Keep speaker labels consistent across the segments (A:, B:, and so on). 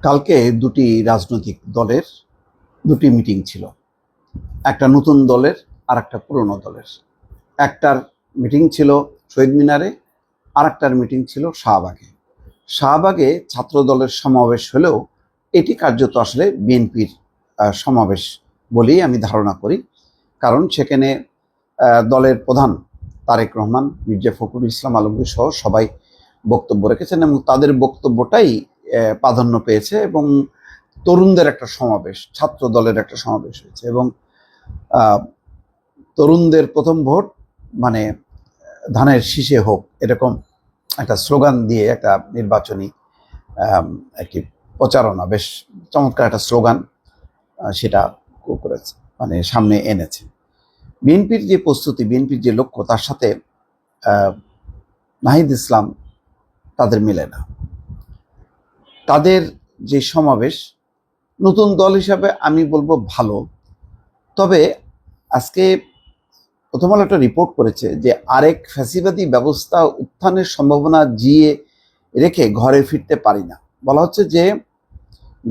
A: কালকে দুটি রাজনৈতিক দলের দুটি মিটিং ছিল। একটা নতুন দলের আর একটা পুরনো দলের। একটার মিটিং ছিল শহীদ মিনারে আর একটার মিটিং ছিল শাহবাগে। শাহবাগে ছাত্র দলের সমাবেশ হলেও এটি কার্যত আসলে বিএনপির সমাবেশ বলেই আমি ধারণা করি। কারণ সেখানে দলের প্রধান তারেক রহমান, মির্জা ফখরুল ইসলাম আলমগীর সহ সবাই বক্তব্য রেখেছেন এবং তাদের বক্তব্যটাই প্রাধান্য পেয়েছে এবং তরুণদের একটা সমাবেশ, ছাত্র দলের একটা সমাবেশ হয়েছে এবং তরুণদের প্রথম ভোট মানে ধানের শীষে হোক এরকম একটা স্লোগান দিয়ে একটা নির্বাচনী আর কি প্রচারণা, বেশ চমৎকার একটা স্লোগান সেটা করেছে মানে সামনে এনেছে। বিএনপির যে প্রস্তুতি, বিএনপির যে লক্ষ্য, তার সাথে নাহিদ ইসলাম তাদের মিলে না। তাদের যে সমাবেশ, নতুন দল হিসাবে আমি বলব ভালো। তবে আজকে প্রথম আলো একটা রিপোর্ট করেছে যে আরেক ফ্যাসিবাদী ব্যবস্থা উত্থানের সম্ভাবনা জিয়ে রেখে ঘরে ফিরতে পারি না। বলা হচ্ছে যে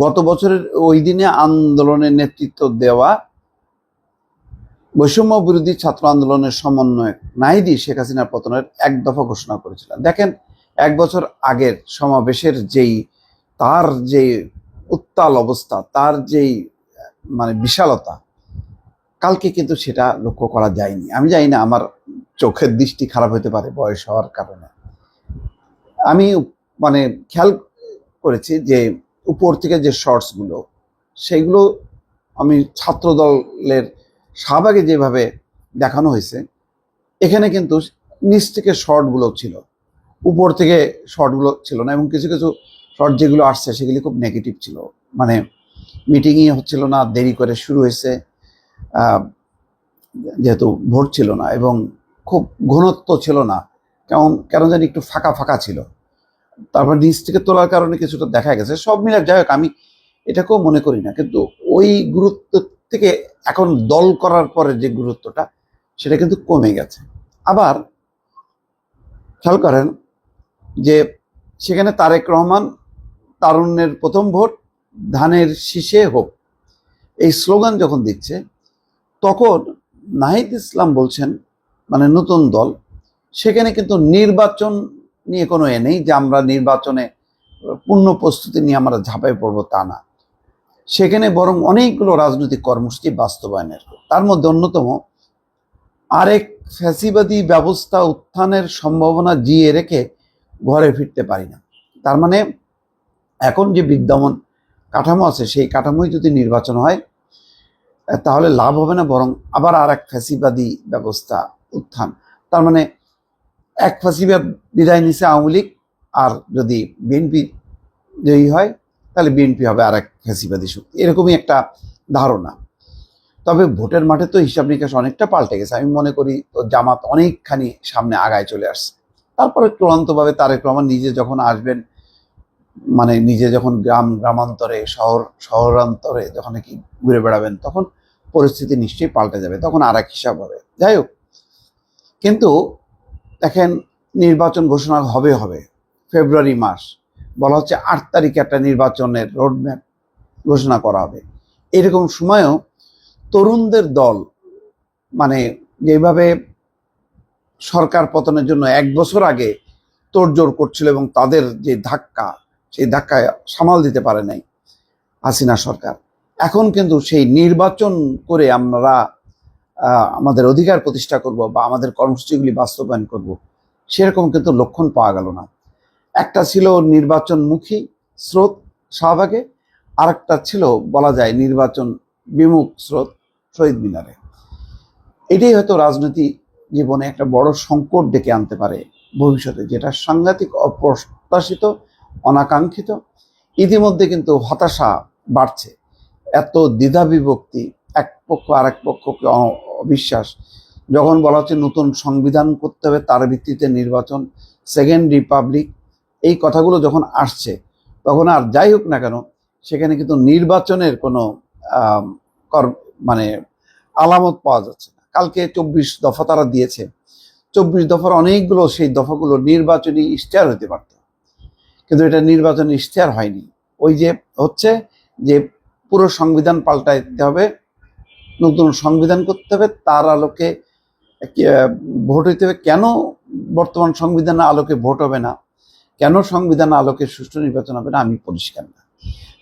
A: গত বছরের ওই দিনে আন্দোলনের নেতৃত্ব দেওয়া বৈষম্য বিরোধী ছাত্র আন্দোলনের সমন্বয়ক নাহিদি শেখ হাসিনার পতনের এক দফা ঘোষণা করেছিলেন। দেখেন, এক বছর আগের সমাবেশের যেই তার যে উত্তাল অবস্থা, তার যেই মানে বিশালতা, কালকে কিন্তু সেটা লক্ষ্য করা যায়নি। আমি জানি না, আমার চোখের দৃষ্টি খারাপ হতে পারে বয়স হওয়ার কারণে। আমি মানে খেয়াল করেছি যে উপর থেকে যে শর্টসগুলো সেইগুলো আমি ছাত্র দলের শাহবাগে যেভাবে দেখানো হয়েছে, এখানে কিন্তু নিচ থেকে শর্টগুলো ছিল, উপর থেকে শর্টগুলো ছিল না, এবং কিছু কিছু শর্ট যেগুলো আসছে সেগুলি খুব নেগেটিভ ছিল। মানে মিটিংই হচ্ছিল না, দেরি করে শুরু হয়েছে যেহেতু ভোট ছিল না এবং খুব ঘনত্ব ছিল না, কেমন, কেন জানি একটু ফাঁকা ফাঁকা ছিল। তারপর নিচ থেকে তোলার কারণে কিছুটা দেখা গেছে, সব মিলে যাই হোক, আমি এটাকেও মনে করি না, কিন্তু ওই গুরুত্ব থেকে এখন দল করার পরে যে গুরুত্বটা, সেটা কিন্তু কমে গেছে। আবার খেয়াল করেন যে সেখানে তারেক রহমান তারুণ্যের প্রথম ভোট, ধানের শীষে হোক। এই স্লোগান যখন দিচ্ছে, তখন নাহিদ ইসলাম বলছেন মানে নতুন দল, সেখানে কিন্তু নির্বাচন নিয়ে কোনো এ নেই যে আমরা নির্বাচনে পূর্ণ প্রস্তুতি নিয়ে আমরা ঝাঁপাই পড়ব তা না। সেখানে বরং অনেকগুলো রাজনৈতিক কর্মসূচি বাস্তবায়নের। তার মধ্যে অন্যতম, আরেক ফ্যাসিবাদী ব্যবস্থা উত্থানের সম্ভাবনা জিয়ে রেখে ঘরে ফিরতে পারি না। তার মানে এখন যে বিদ্যমান কাঠামো আছে, সেই কাঠামোই যদি নির্বাচন হয় তাহলে লাভ হবে না, বরং আবার আর এক ফ্যাসিবাদী ব্যবস্থা উত্থান। তার মানে এক ফ্যাসিবাদ বিদায় নিছে আওয়ামী লীগ, আর যদি বিএনপি জয়ী হয়, তাহলে বিএনপি হবে আর এক ফ্যাসিবাদী শক্তি। এরকমই একটা ধারণা। তবে ভোটের মাঠে তো হিসাব নিকাশ অনেকটা পাল্টে গেছে। আমি মনে করি তো জামাত অনেকখানি সামনে আগায় চলে আসছে। তারপরে চূড়ান্তভাবে তারেক রহমান নিজে যখন আসবেন মানে নিজে যখন গ্রাম গ্রামান্তরে, শহর, শহরান্তরে যখন কি ঘুরে বেড়াবেন, তখন পরিস্থিতি নিশ্চয়ই পাল্টে যাবে, তখন আর এক হিসাব হবে। যাই হোক, কিন্তু দেখেন, নির্বাচন ঘোষণা হবে হবে, ফেব্রুয়ারি মাস, বলা হচ্ছে আট তারিখে একটা নির্বাচনের রোডম্যাপ ঘোষণা করা হবে। এরকম সময়েও তরুণদের দল মানে যেভাবে সরকার পতনের জন্য এক বছর আগে তোড়জোড় করছিল এবং তাদের যে ধাক্কা সেই ধাক্কায় সামাল দিতে পারে নাই হাসিনা সরকার। এখন কিন্তু সেই নির্বাচন করে আমরা আমাদের অধিকার প্রতিষ্ঠা করব বা আমাদের কর্মসূচিগুলি বাস্তবায়ন করব, সেরকম কিন্তু লক্ষণ পাওয়া গেল না। একটা ছিল নির্বাচনমুখী স্রোত শাহবাগে, আরেকটা ছিল বলা যায় নির্বাচন বিমুখ স্রোত শহীদ মিনারে। এটাই হয়তো রাজনীতি জীবনে একটা বড় সংকট ডেকে আনতে পারে ভবিষ্যতে, যেটা সাংঘাতিক অপ্রত্যাশিত অনাকাঙ্ক্ষিত। ইতিমধ্যে কিন্তু হতাশা বাড়ছে। এত দ্বিধা বিভক্তি, এক পক্ষ আর এক পক্ষকে অবিশ্বাস। যখন বলা হচ্ছে নতুন সংবিধান করতে হবে, তার ভিত্তিতে নির্বাচন সেকেন্ড রিপাবলিক এই কথাগুলো যখন আসছে, তখন আর যাই হোক না কেন, সেখানে কিন্তু নির্বাচনের কোনো মানে আলামত পাওয়া যাচ্ছে না। কালকে চব্বিশ দফা তারা দিয়েছে। চব্বিশ দফার অনেকগুলো সেই দফাগুলো নির্বাচনী ইশতেহার হতে পারত। কিন্তু এটা নির্বাচন ইশতেহার হয়নি। ওই যে হচ্ছে যে পুরো সংবিধান পাল্টাইতে হবে, নতুন সংবিধান করতে হবে, তার আলোকে ভোট হইতে হবে। কেন বর্তমান সংবিধানের আলোকে ভোট হবে না? কেন সংবিধান আলোকে সুষ্ঠু নির্বাচন হবে না? আমি পরিষ্কার না।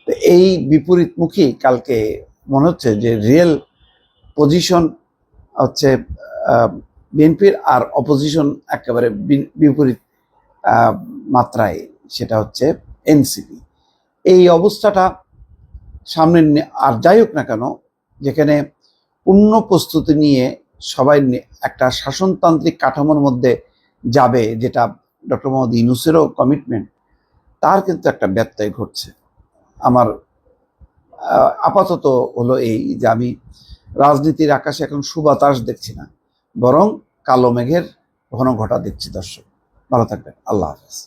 A: তো এই বিপরীতমুখী কালকে মনে হচ্ছে যে রিয়েল পজিশন হচ্ছে বিএনপির আর অপোজিশন একেবারে বিপরীত মাত্রায়। সেটা হচ্ছে এনসিপি। এই অবস্থাটা সামনে আর যাই হোক না কেন, যেখানে পূর্ণ প্রস্তুতি নিয়ে সবাই একটা শাসনতান্ত্রিক কাঠামোর মধ্যে যাবে, যেটা ডক্টর মোহাম্মদ ইউনুসেরও কমিটমেন্ট তার কিন্তু একটা ব্যত্যয় ঘটছে। আমার আপাতত হলো এই যে আমি রাজনীতির আকাশে এখন সুবাতাস দেখছি না, বরং কালো মেঘের ঘন ঘটা দেখছি দর্শক। ভালো থাকবেন। আল্লাহ হাফেজ।